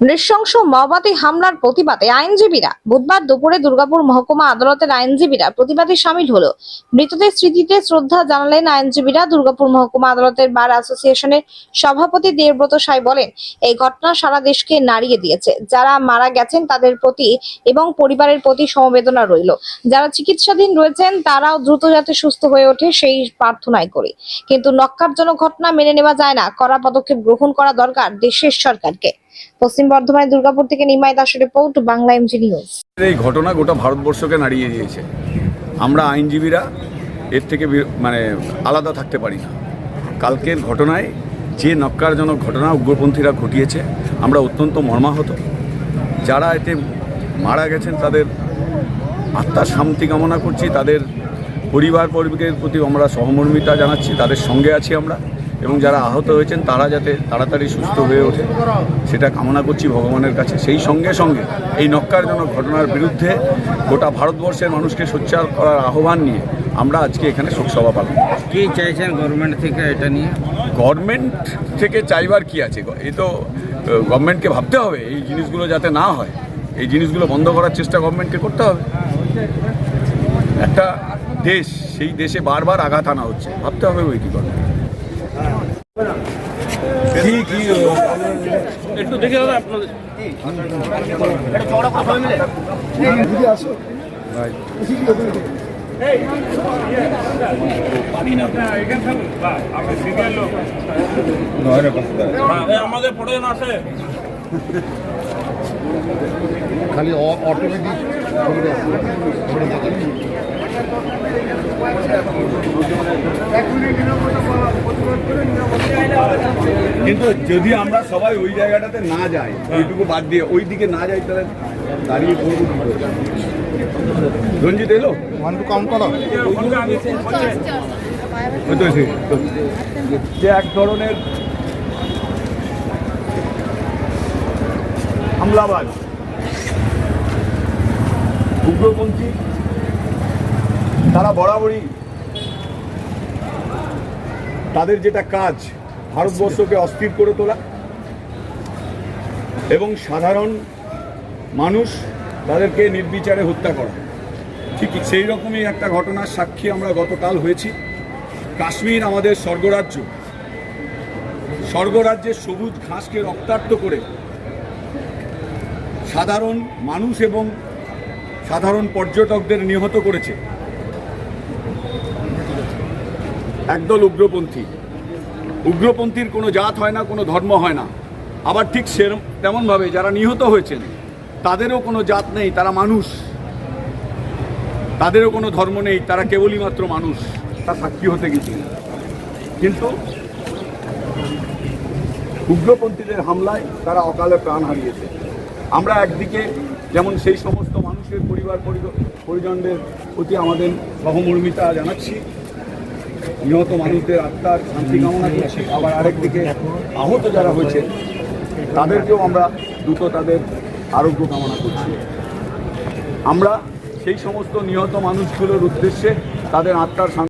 নৃশংস মাওবাদী হামলার প্রতিবাদে আইনজীবীরা বুধবার দুপুরে দুর্গাপুর মহকুমা আদালতের আইনজীবীরা প্রতিবাদে সামিল হলো। মৃতদের স্মৃতিতে শ্রদ্ধা জানালেন আইনজীবীরা। দুর্গাপুর মহকুমা আদালতের বার অ্যাসোসিয়েশনের সভাপতি দেবব্রত সাই বলেন, এই ঘটনা সারা দেশকে নাড়িয়ে দিয়েছে। যারা মারা গেছেন তাদের প্রতি এবং পরিবারের প্রতি সমবেদনা রইল। যারা চিকিৎসাধীন রয়েছেন তারাও দ্রুত যাতে সুস্থ হয়ে ওঠে সেই প্রার্থনাই করি। কিন্তু নক্কারজনক ঘটনা মেনে নেওয়া যায় না। কড়া পদক্ষেপ গ্রহণ করা দরকার দেশের সরকারকে। পশ্চিম বর্ধমানের দুর্গাপুর থেকে নিমাই দাসের রিপোর্ট, বাংলা এমজি নিউজ এই ঘটনা গোটা ভারতবর্ষকে নাড়িয়ে দিয়েছে। আমরা আইনজীবীরা এর থেকে মানে আলাদা থাকতে পারি না। কালকের ঘটনায় যে নক্কারজনক ঘটনা উগ্রপন্থীরা ঘটিয়েছে, আমরা অত্যন্ত মর্মাহত। যারা এতে মারা গেছেন, তাদের আত্মার শান্তি কামনা করছি। তাদের পরিবার পরিবারের প্রতি আমরা সহমর্মিতা জানাচ্ছি। তাদের সঙ্গে আছি আমরা। এবং যারা আহত হয়েছেন তারা যাতে তাড়াতাড়ি সুস্থ হয়ে ওঠে সেটা কামনা করছি ভগবানের কাছে। সেই সঙ্গে সঙ্গে এই নক্কারজনক ঘটনার বিরুদ্ধে গোটা ভারতবর্ষের মানুষকে সোচ্চার করার আহ্বান নিয়ে আমরা আজকে এখানে শোকসভা পালন। কি চাইছেন গভর্নমেন্ট থেকে এটা নিয়ে? গভর্নমেন্ট থেকে চাইবার কি আছে? এই তো গভর্নমেন্টকে ভাবতে হবে এই জিনিসগুলো যাতে না হয় এই জিনিসগুলো বন্ধ করার চেষ্টা গভর্নমেন্টকে করতে হবে। একটা দেশ সেই দেশে বারবার আঘাত আনা হচ্ছে ভাবতে হবে ওই কি কি একটু দেখে দাদা আপনাদের। হ্যাঁ, আমাদের পড়ে না খালি অটোমেটিক কিন্তু যদি আমরা সবাই ওই জায়গাটাতে না যাই ওইটুকু বাদ দিয়ে ওই দিকে না যাই তাহলে দাঁড়িয়ে করব কি করে? রঞ্জিত এলো ওয়ান টু কাউন্ট করো। যে এক ধরনের হামলাবাজ উগ্রপন্থী তারা বরাবরই তাদের যেটা কাজ ভারতবর্ষকে অস্থির করে তোলা এবং সাধারণ মানুষ তাদেরকে নির্বিচারে হত্যা করা। ঠিক সেই রকমই একটা ঘটনার সাক্ষী আমরা গতকাল হয়েছি। কাশ্মীর আমাদের স্বর্গরাজ্য। স্বর্গরাজ্যের সবুজ ঘাসকে রক্তাক্ত করে সাধারণ মানুষ এবং সাধারণ পর্যটকদের নিহত করেছে। একদল উগ্রপন্থী। উগ্রপন্থীর কোনো জাত হয় না, কোনো ধর্ম হয় না। আবার ঠিক সেরম, তেমনভাবে যারা নিহত হয়েছেন, তাদেরও কোনো জাত নেই, তারা মানুষ। তাদেরও কোনো ধর্ম নেই, তারা কেবলই মাত্র মানুষ তা সাক্ষী হতে গেছে। কিন্তু উগ্রপন্থীদের হামলায় তারা অকালে প্রাণ হারিয়েছে। আমরা একদিকে যেমন সেই সমস্ত মানুষের পরিবার পরিজ- পরিজনদের প্রতি আমাদের সহমর্মিতা জানাচ্ছি নিহত মানুষদের আত্মার শান্তি কামনা করছি। আবার আরেকদিকে আহত যারা হয়েছে, তাদেরকেও আমরা দ্রুত তাদের আরোগ্য কামনা করছি। আমরা সেই সমস্ত নিহত মানুষগুলোর উদ্দেশ্যে তাদের আত্মার